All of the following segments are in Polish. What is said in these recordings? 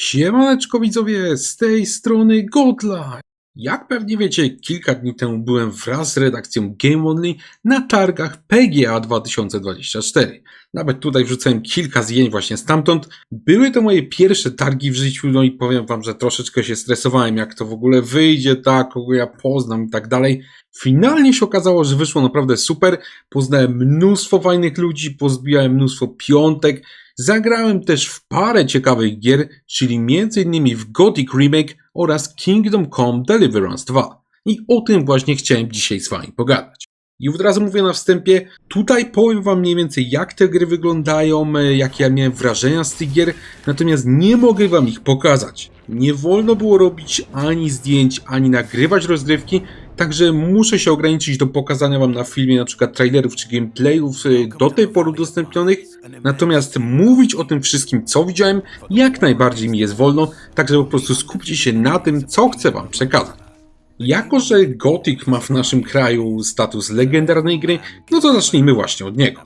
Siemaneczko widzowie, z tej strony Godla. Jak pewnie wiecie, kilka dni temu byłem wraz z redakcją Game Only na targach PGA 2024. Nawet tutaj wrzucałem kilka zdjęć właśnie stamtąd. Były to moje pierwsze targi w życiu, no i powiem wam, że troszeczkę się stresowałem, jak to w ogóle wyjdzie, tak, kogo ja poznam i tak dalej. Finalnie się okazało, że wyszło naprawdę super. Poznałem mnóstwo fajnych ludzi, pozbijałem mnóstwo piątek, Zagrałem też w parę ciekawych gier, czyli m.in. w Gothic Remake oraz Kingdom Come Deliverance 2. I o tym właśnie chciałem dzisiaj z Wami pogadać. I od razu mówię na wstępie, tutaj powiem Wam mniej więcej jak te gry wyglądają, e, jakie ja miałem wrażenia z tych gier, natomiast nie mogę Wam ich pokazać. Nie wolno było robić ani zdjęć, ani nagrywać rozgrywki, Także muszę się ograniczyć do pokazania Wam na filmie przykład trailerów czy gameplayów y, do tej pory udostępnionych. Natomiast mówić o tym wszystkim, co widziałem, jak najbardziej mi jest wolno, także po prostu skupcie się na tym, co chcę Wam przekazać. Jako, że Gothic ma w naszym kraju status legendarnej gry, no to zacznijmy właśnie od niego.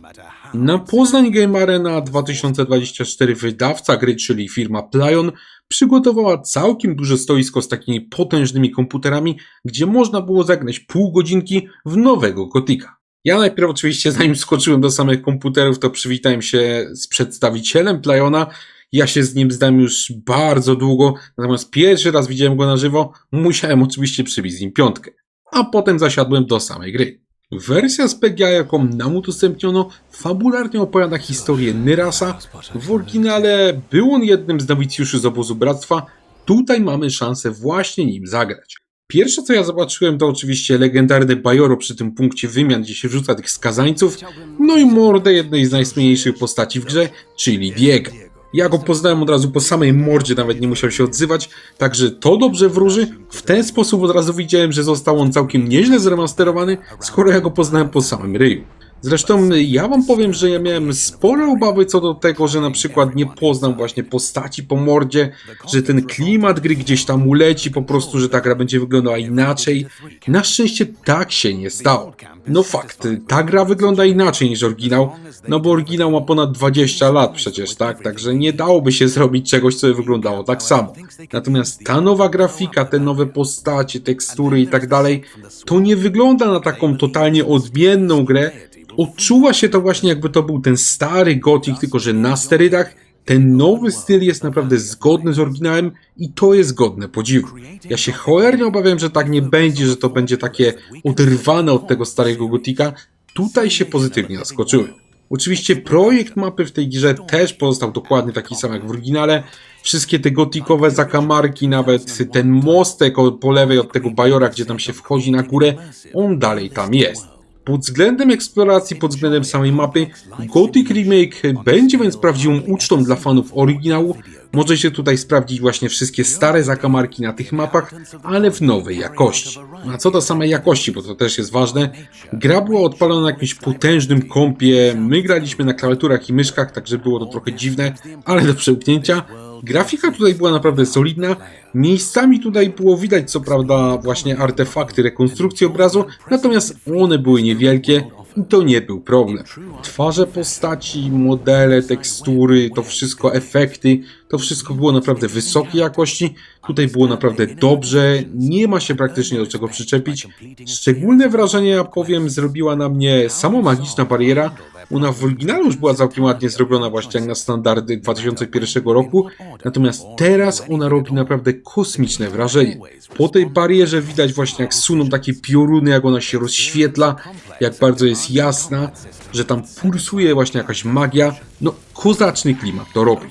Na Poznań Game Arena 2024 wydawca gry, czyli firma Plyon, przygotowała całkiem duże stoisko z takimi potężnymi komputerami, gdzie można było zagrać pół godzinki w nowego Gotika. Ja najpierw oczywiście zanim skoczyłem do samych komputerów, to przywitałem się z przedstawicielem Playona. Ja się z nim znam już bardzo długo, natomiast pierwszy raz widziałem go na żywo, musiałem oczywiście przybić z nim piątkę. A potem zasiadłem do samej gry. Wersja z PGA, jaką nam udostępniono, fabularnie opowiada historię Nyrasa. W oryginale był on jednym z nowicjuszy z obozu bractwa. Tutaj mamy szansę właśnie nim zagrać. Pierwsze co ja zobaczyłem to oczywiście legendarny Bajoro przy tym punkcie wymian, gdzie się rzuca tych skazańców, no i mordę jednej z najsmniejszych postaci w grze, czyli Diego. Ja go poznałem od razu po samej mordzie, nawet nie musiał się odzywać, także to dobrze wróży. W ten sposób od razu widziałem, że został on całkiem nieźle zremasterowany, skoro ja go poznałem po samym ryju. Zresztą ja wam powiem, że ja miałem spore obawy co do tego, że na przykład nie poznam właśnie postaci po mordzie, że ten klimat gry gdzieś tam uleci, po prostu, że ta gra będzie wyglądała inaczej. Na szczęście tak się nie stało. No fakt, ta gra wygląda inaczej niż oryginał, no bo oryginał ma ponad 20 lat przecież, tak? Także nie dałoby się zrobić czegoś, co by wyglądało tak samo. Natomiast ta nowa grafika, te nowe postacie, tekstury i tak dalej, to nie wygląda na taką totalnie odmienną grę, Odczuwa się to właśnie jakby to był ten stary Gothic, tylko że na sterydach. Ten nowy styl jest naprawdę zgodny z oryginałem i to jest godne podziwu. Ja się cholernie obawiam, że tak nie będzie, że to będzie takie oderwane od tego starego Gotika. Tutaj się pozytywnie zaskoczyłem. Oczywiście projekt mapy w tej grze też pozostał dokładnie taki sam jak w oryginale. Wszystkie te gotikowe zakamarki, nawet ten mostek po lewej od tego bajora, gdzie tam się wchodzi na górę, on dalej tam jest. Pod względem eksploracji, pod względem samej mapy, Gothic Remake będzie więc prawdziwą ucztą dla fanów oryginału. Może się tutaj sprawdzić właśnie wszystkie stare zakamarki na tych mapach, ale w nowej jakości. A co do samej jakości, bo to też jest ważne, gra była odpalona na jakimś potężnym kompie, my graliśmy na klawiaturach i myszkach, także było to trochę dziwne, ale do przełknięcia. Grafika tutaj była naprawdę solidna. Miejscami tutaj było widać co prawda właśnie artefakty rekonstrukcji obrazu, natomiast one były niewielkie i to nie był problem. Twarze postaci, modele, tekstury, to wszystko, efekty, to wszystko było naprawdę wysokiej jakości. Tutaj było naprawdę dobrze, nie ma się praktycznie do czego przyczepić. Szczególne wrażenie, ja powiem, zrobiła na mnie sama magiczna bariera, ona w oryginale już była całkiem ładnie zrobiona właśnie jak na standardy 2001 roku, natomiast teraz ona robi naprawdę kosmiczne wrażenie. Po tej barierze widać właśnie jak suną takie pioruny, jak ona się rozświetla, jak bardzo jest jasna, że tam pulsuje właśnie jakaś magia. No, kozaczny klimat to robi.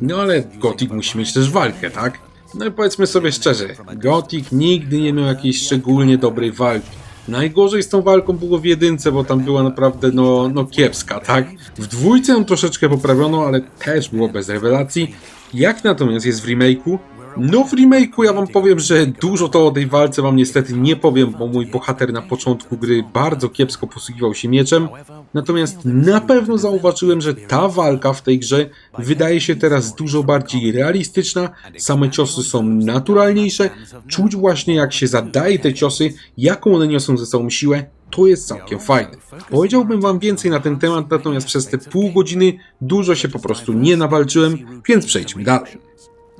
No ale Gothic musi mieć też walkę, tak? No i powiedzmy sobie szczerze, Gothic nigdy nie miał jakiejś szczególnie dobrej walki. Najgorzej z tą walką było w jedynce, bo tam była naprawdę no, no kiepska, tak? W dwójce ją troszeczkę poprawiono, ale też było bez rewelacji. Jak natomiast jest w remake'u, no w remake'u ja wam powiem, że dużo to o tej walce wam niestety nie powiem, bo mój bohater na początku gry bardzo kiepsko posługiwał się mieczem. Natomiast na pewno zauważyłem, że ta walka w tej grze wydaje się teraz dużo bardziej realistyczna, same ciosy są naturalniejsze, czuć właśnie jak się zadaje te ciosy, jaką one niosą ze sobą siłę, to jest całkiem fajne. Powiedziałbym wam więcej na ten temat, natomiast przez te pół godziny dużo się po prostu nie nawalczyłem, więc przejdźmy dalej.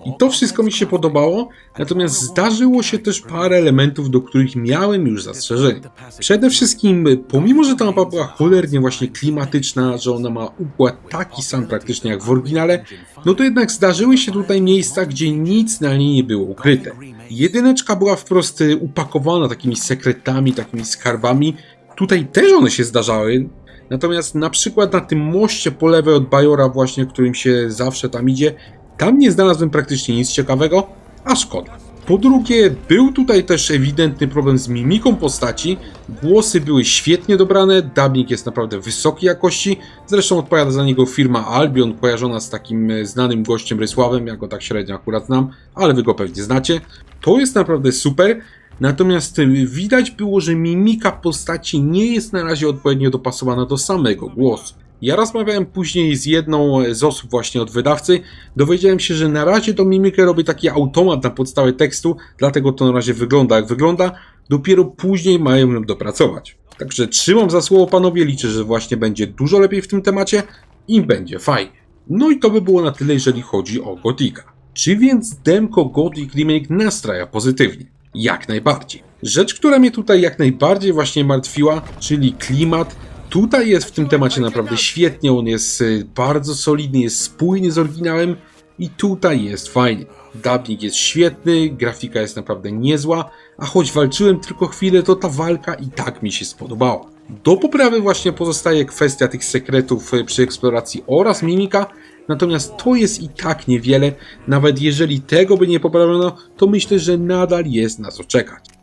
I to wszystko mi się podobało, natomiast zdarzyło się też parę elementów, do których miałem już zastrzeżenia. Przede wszystkim, pomimo że ta mapa była cholernie właśnie klimatyczna, że ona ma układ taki sam praktycznie jak w oryginale, no to jednak zdarzyły się tutaj miejsca, gdzie nic na niej nie było ukryte. Jedyneczka była wprost y, upakowana takimi sekretami, takimi skarbami. Tutaj też one się zdarzały, Natomiast na przykład na tym moście po lewej od Bajora właśnie, którym się zawsze tam idzie, tam nie znalazłem praktycznie nic ciekawego, a szkoda. Po drugie, był tutaj też ewidentny problem z mimiką postaci. Głosy były świetnie dobrane, dubbing jest naprawdę wysokiej jakości. Zresztą odpowiada za niego firma Albion, kojarzona z takim e, znanym gościem Rysławem. Ja go tak średnio akurat znam, ale wy go pewnie znacie. To jest naprawdę super. Natomiast y, widać było, że mimika postaci nie jest na razie odpowiednio dopasowana do samego głosu. Ja rozmawiałem później z jedną z osób właśnie od wydawcy. Dowiedziałem się, że na razie tą mimikę robi taki automat na podstawie tekstu, dlatego to na razie wygląda jak wygląda. Dopiero później mają ją dopracować. Także trzymam za słowo panowie, liczę, że właśnie będzie dużo lepiej w tym temacie i będzie fajnie. No i to by było na tyle, jeżeli chodzi o Gotika. Czy więc demko Gothic Remake nastraja pozytywnie? Jak najbardziej. Rzecz, która mnie tutaj jak najbardziej właśnie martwiła, czyli klimat. Tutaj jest w tym temacie naprawdę świetnie, on jest y, bardzo solidny, jest spójny z oryginałem i tutaj jest fajnie. Dubbing jest świetny, grafika jest naprawdę niezła, a choć walczyłem tylko chwilę, to ta walka i tak mi się spodobała. Do poprawy właśnie pozostaje kwestia tych sekretów y, przy eksploracji oraz mimika, natomiast to jest i tak niewiele, nawet jeżeli tego by nie poprawiono, to myślę, że nadal jest na co czekać.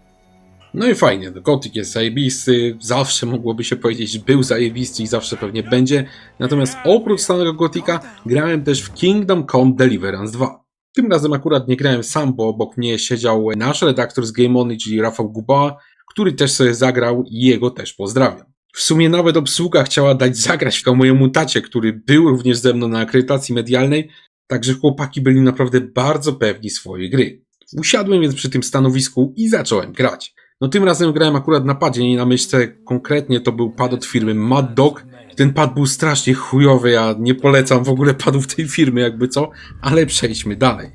No i fajnie, no Gothic jest zajebisty, zawsze mogłoby się powiedzieć, był zajebisty i zawsze pewnie będzie, natomiast oprócz samego Gotika grałem też w Kingdom Come Deliverance 2. Tym razem akurat nie grałem sam, bo obok mnie siedział nasz redaktor z Game Only, czyli Rafał Guba, który też sobie zagrał i jego też pozdrawiam. W sumie nawet obsługa chciała dać zagrać w mojemu tacie, który był również ze mną na akredytacji medialnej, także chłopaki byli naprawdę bardzo pewni swojej gry. Usiadłem więc przy tym stanowisku i zacząłem grać. No tym razem grałem akurat na padzie, nie na myszce. Konkretnie to był pad od firmy Mad Dog. Ten pad był strasznie chujowy, ja nie polecam w ogóle padów tej firmy, jakby co, ale przejdźmy dalej.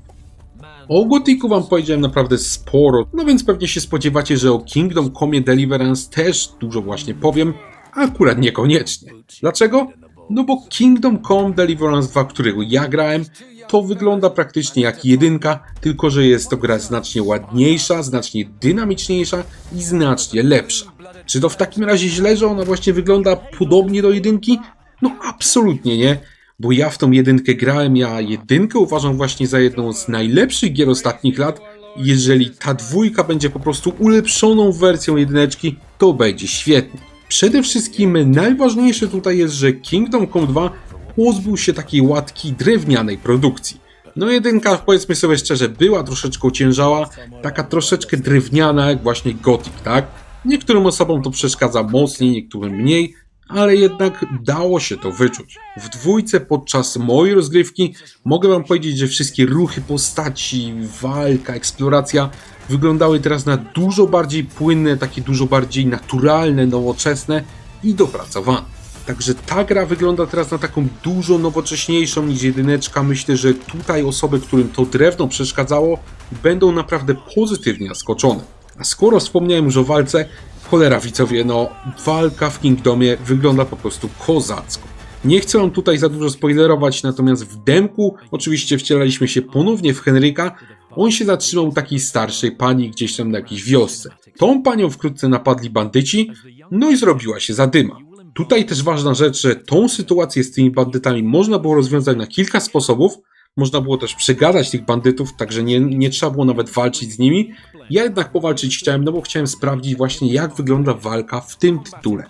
O Gotiku wam powiedziałem naprawdę sporo, no więc pewnie się spodziewacie, że o Kingdom Come Deliverance też dużo właśnie powiem, akurat niekoniecznie. Dlaczego? No bo Kingdom Come Deliverance 2, którego ja grałem, to wygląda praktycznie jak jedynka, tylko że jest to gra znacznie ładniejsza, znacznie dynamiczniejsza i znacznie lepsza. Czy to w takim razie źle, że ona właśnie wygląda podobnie do jedynki? No absolutnie nie, bo ja w tą jedynkę grałem, ja jedynkę uważam właśnie za jedną z najlepszych gier ostatnich lat. Jeżeli ta dwójka będzie po prostu ulepszoną wersją jedyneczki, to będzie świetnie. Przede wszystkim najważniejsze tutaj jest, że Kingdom Come 2 pozbył się takiej łatki drewnianej produkcji. No jedynka, powiedzmy sobie szczerze, była troszeczkę ociężała, taka troszeczkę drewniana jak właśnie Gothic, tak? Niektórym osobom to przeszkadza mocniej, niektórym mniej, ale jednak dało się to wyczuć. W dwójce podczas mojej rozgrywki mogę wam powiedzieć, że wszystkie ruchy postaci, walka, eksploracja wyglądały teraz na dużo bardziej płynne, takie dużo bardziej naturalne, nowoczesne i dopracowane. Także ta gra wygląda teraz na taką dużo nowocześniejszą niż jedyneczka. Myślę, że tutaj osoby, którym to drewno przeszkadzało, będą naprawdę pozytywnie zaskoczone. A skoro wspomniałem już o walce, cholera widzowie, no walka w Kingdomie wygląda po prostu kozacko. Nie chcę tutaj za dużo spoilerować, natomiast w demku oczywiście wcielaliśmy się ponownie w Henryka. On się zatrzymał takiej starszej pani gdzieś tam na jakiejś wiosce. Tą panią wkrótce napadli bandyci, no i zrobiła się zadyma. Tutaj też ważna rzecz, że tą sytuację z tymi bandytami można było rozwiązać na kilka sposobów. Można było też przegadać tych bandytów, także nie, nie trzeba było nawet walczyć z nimi. Ja jednak powalczyć chciałem, no bo chciałem sprawdzić właśnie jak wygląda walka w tym tytule.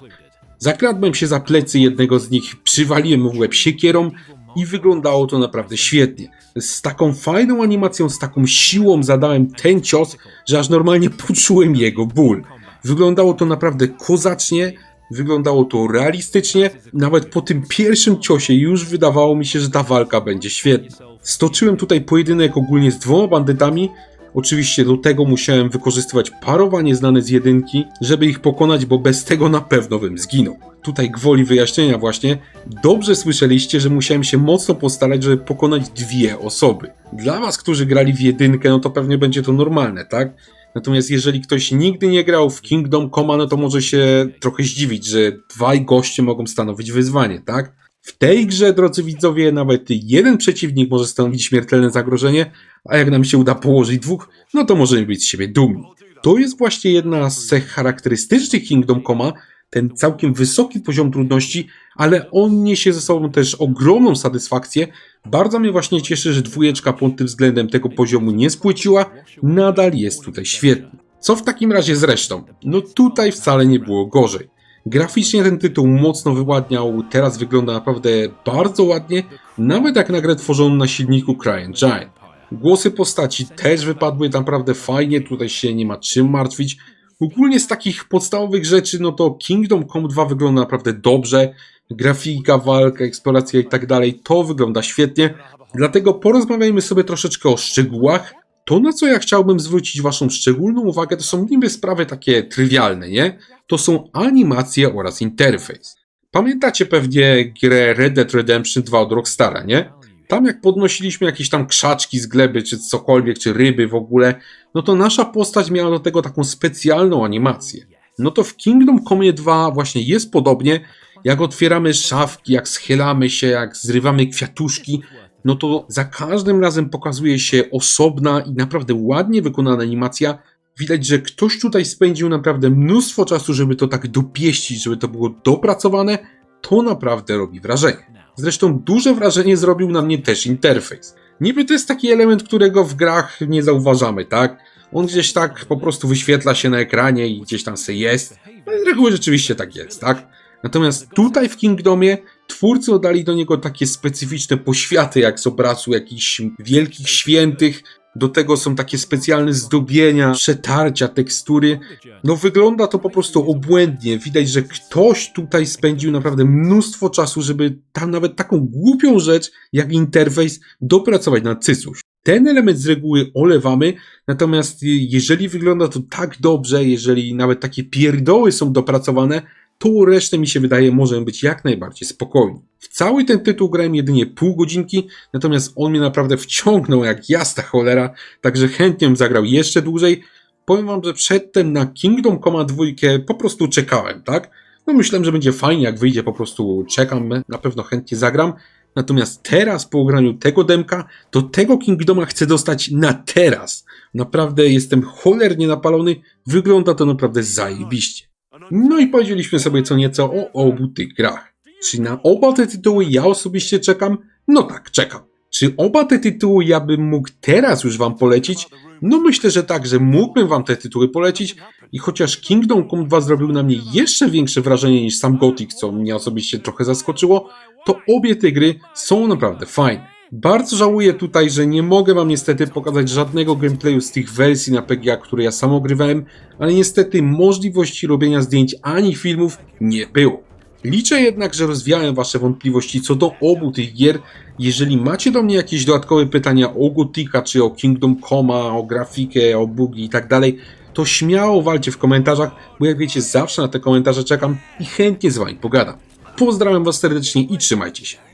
Zakradłem się za plecy jednego z nich, przywaliłem w łeb siekierą i wyglądało to naprawdę świetnie. Z taką fajną animacją, z taką siłą zadałem ten cios, że aż normalnie poczułem jego ból. Wyglądało to naprawdę kozacznie, wyglądało to realistycznie. Nawet po tym pierwszym ciosie już wydawało mi się, że ta walka będzie świetna. Stoczyłem tutaj pojedynek ogólnie z dwoma bandytami, Oczywiście do tego musiałem wykorzystywać parowanie znane z jedynki, żeby ich pokonać, bo bez tego na pewno bym zginął. Tutaj gwoli wyjaśnienia właśnie, dobrze słyszeliście, że musiałem się mocno postarać, żeby pokonać dwie osoby. Dla was, którzy grali w jedynkę, no to pewnie będzie to normalne, tak? Natomiast jeżeli ktoś nigdy nie grał w Kingdom Come, no to może się trochę zdziwić, że dwaj goście mogą stanowić wyzwanie, tak? W tej grze, drodzy widzowie, nawet jeden przeciwnik może stanowić śmiertelne zagrożenie, a jak nam się uda położyć dwóch, no to możemy być z siebie dumni. To jest właśnie jedna z cech charakterystycznych Kingdom Coma, ten całkiem wysoki poziom trudności, ale on niesie ze sobą też ogromną satysfakcję. Bardzo mnie właśnie cieszy, że dwójeczka pod tym względem tego poziomu nie spłyciła, nadal jest tutaj świetny. Co w takim razie z resztą? No tutaj wcale nie było gorzej. Graficznie ten tytuł mocno wyładniał, teraz wygląda naprawdę bardzo ładnie, nawet jak na grę tworzoną na silniku CryEngine. Głosy postaci też wypadły naprawdę fajnie, tutaj się nie ma czym martwić. Ogólnie z takich podstawowych rzeczy, no to Kingdom Come 2 wygląda naprawdę dobrze. Grafika, walka, eksploracja i tak dalej, to wygląda świetnie. Dlatego porozmawiajmy sobie troszeczkę o szczegółach. To, na co ja chciałbym zwrócić Waszą szczególną uwagę, to są niby sprawy takie trywialne, nie? To są animacje oraz interfejs. Pamiętacie pewnie grę Red Dead Redemption 2 od Rockstara, nie? Tam jak podnosiliśmy jakieś tam krzaczki z gleby, czy cokolwiek, czy ryby w ogóle, no to nasza postać miała do tego taką specjalną animację. No to w Kingdom Come 2 właśnie jest podobnie, jak otwieramy szafki, jak schylamy się, jak zrywamy kwiatuszki, no to za każdym razem pokazuje się osobna i naprawdę ładnie wykonana animacja. Widać, że ktoś tutaj spędził naprawdę mnóstwo czasu, żeby to tak dopieścić, żeby to było dopracowane. To naprawdę robi wrażenie. Zresztą duże wrażenie zrobił na mnie też interfejs. Niby to jest taki element, którego w grach nie zauważamy, tak? On gdzieś tak po prostu wyświetla się na ekranie i gdzieś tam se jest. No z reguły rzeczywiście tak jest, tak? Natomiast tutaj w Kingdomie twórcy oddali do niego takie specyficzne poświaty, jak z obrazu jakichś wielkich świętych. Do tego są takie specjalne zdobienia, przetarcia, tekstury. No wygląda to po prostu obłędnie. Widać, że ktoś tutaj spędził naprawdę mnóstwo czasu, żeby tam nawet taką głupią rzecz jak interfejs dopracować na cycuś. Ten element z reguły olewamy, natomiast jeżeli wygląda to tak dobrze, jeżeli nawet takie pierdoły są dopracowane, to resztę mi się wydaje może być jak najbardziej spokojnie. W cały ten tytuł grałem jedynie pół godzinki, natomiast on mnie naprawdę wciągnął jak jasna cholera, także chętnie bym zagrał jeszcze dłużej. Powiem wam, że przedtem na Kingdom Come 2 po prostu czekałem, tak? No myślałem, że będzie fajnie, jak wyjdzie po prostu czekam, na pewno chętnie zagram. Natomiast teraz po ograniu tego demka, to tego Kingdoma chcę dostać na teraz. Naprawdę jestem cholernie napalony, wygląda to naprawdę zajebiście. No i powiedzieliśmy sobie co nieco o obu tych grach. Czy na oba te tytuły ja osobiście czekam? No tak, czekam. Czy oba te tytuły ja bym mógł teraz już wam polecić? No myślę, że tak, że mógłbym wam te tytuły polecić i chociaż Kingdom Come 2 zrobił na mnie jeszcze większe wrażenie niż sam Gothic, co mnie osobiście trochę zaskoczyło, to obie te gry są naprawdę fajne. Bardzo żałuję tutaj, że nie mogę wam niestety pokazać żadnego gameplayu z tych wersji na PGA, które ja sam ogrywałem, ale niestety możliwości robienia zdjęć ani filmów nie było. Liczę jednak, że rozwiałem wasze wątpliwości co do obu tych gier. Jeżeli macie do mnie jakieś dodatkowe pytania o Gotika, czy o Kingdom Coma, o grafikę, o bugi i tak dalej, to śmiało walcie w komentarzach, bo jak wiecie zawsze na te komentarze czekam i chętnie z wami pogadam. Pozdrawiam was serdecznie i trzymajcie się.